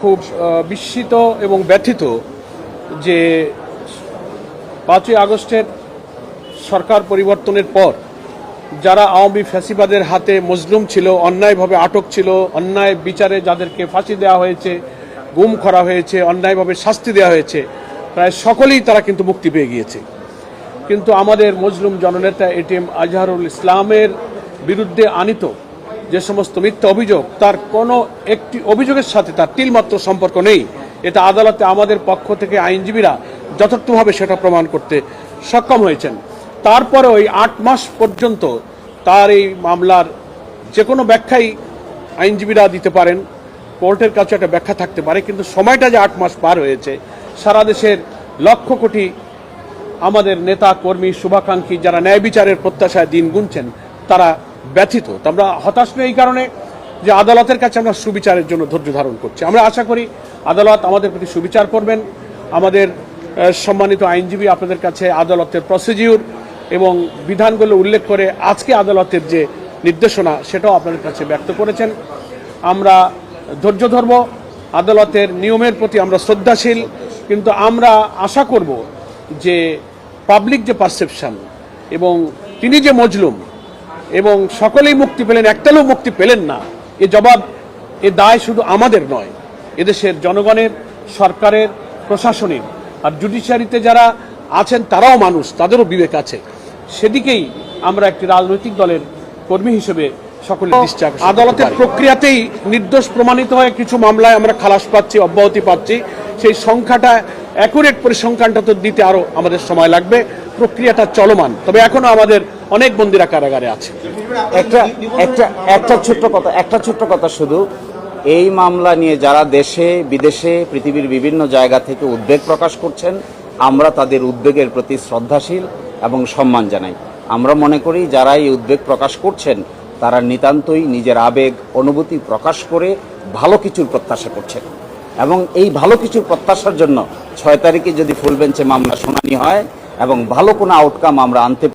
খুব বিস্মিত এবং ব্যথিত যে পাঁচই আগস্টের সরকার পরিবর্তনের পর যারা আওয়ামী ফ্যাসিবাদের হাতে মজলুম ছিল, অন্যায়ভাবে আটক ছিল, অন্যায় বিচারে যাদেরকে ফাঁসি দেওয়া হয়েছে, গুম করা হয়েছে, অন্যায়ভাবে শাস্তি দেওয়া হয়েছে, প্রায় সকলেই তারা কিন্তু মুক্তি পেয়ে গিয়েছে। কিন্তু আমাদের মজলুম জননেতা এটিএম আজহারুল ইসলামের বিরুদ্ধে আনিত যে সমস্ত মিথ্যা অভিযোগ, তার কোনো একটি অভিযোগের সাথে তার তিলমাত্র সম্পর্ক নেই। এটা আদালতে আমাদের পক্ষ থেকে আইনজীবীরা যথার্থভাবে সেটা প্রমাণ করতে সক্ষম হয়েছেন। তারপরে ওই আট মাস পর্যন্ত তার এই মামলার যে কোনো ব্যাখ্যাই আইনজীবীরা দিতে পারেন। কোর্টের কাছে একটা ব্যাখ্যা থাকতে পারে, কিন্তু সময়টা যে আট মাস পার হয়েছে, সারা দেশের লক্ষ কোটি আমাদের নেতা কর্মী শুভাকাঙ্ক্ষী যারা ন্যায় বিচারের প্রত্যাশায় দিন গুনছেন, তারা ব্যথিত। আমরা হতাশ নই এই কারণে যে আদালতের কাছে আমরা সুবিচারের জন্য ধৈর্য ধারণ করছি। আমরা আশা করি আদালত আমাদের প্রতি সুবিচার করবেন। আমাদের সম্মানিত আইনজীবী আপনাদের কাছে আদালতের প্রসিডিউর এবং বিধানগুলো উল্লেখ করে আজকে আদালতের যে নির্দেশনা, সেটাও আপনাদের কাছে ব্যক্ত করেছেন। আমরা ধৈর্য ধরব। আদালতের নিয়মের প্রতি আমরা শ্রদ্ধাশীল। কিন্তু আমরা আশা করব যে পাবলিক যে পারসেপশন এবং তিনি যে মজলুম এবং সকলেই মুক্তি পেলেন একটালেও মুক্তি পেলেন না। এ জবাব এ দায় শুধু আমাদের নয় এদেশের জনগণের সরকারের প্রশাসনের। আর জুডিশিয়ারিতে যারা আছেন তারাও মানুষ তাদেরও বিবেক আছে। সেদিকেই আমরা একটি রাজনৈতিক দলের কর্মী হিসেবে সকলের দৃষ্টি আদালতের প্রক্রিয়াতেই নির্দোষ প্রমাণিত হয়ে কিছু মামলায় আমরা খালাস পাচ্ছি অব্যাহতি পাচ্ছি। সেই সংখ্যাটা অ্যাকুরেট পরিসংখ্যানটা তো দিতে আরও আমাদের সময় লাগবে। প্রক্রিয়াটা চলমান। তবে এখনও আমাদের অনেক বন্দিরা কারাগারে আছে। একটা একটা একটা ছোট্ট কথা, একটা ছোট্ট কথা শুধু। এই মামলা নিয়ে যারা দেশে, বিদেশে, পৃথিবীর বিভিন্ন জায়গা থেকে উদ্বেগ প্রকাশ করছেন, আমরা তাদের উদ্বেগের প্রতি শ্রদ্ধাশীল এবং সম্মান জানাই। আমরা মনে করি, যারা এই উদ্বেগ প্রকাশ করছেন, তারা নিতান্তই নিজের আবেগ, অনুভূতি প্রকাশ করে ভালো কিছুর প্রত্যাশা করছেন। এবং এই ভালো কিছুর প্রত্যাশার জন্য ছয় তারিখে যদি ফুল বেঞ্চে মামলা শুনানি হয়, এবং ভালো কোনো আউটকাম আমরা আনতে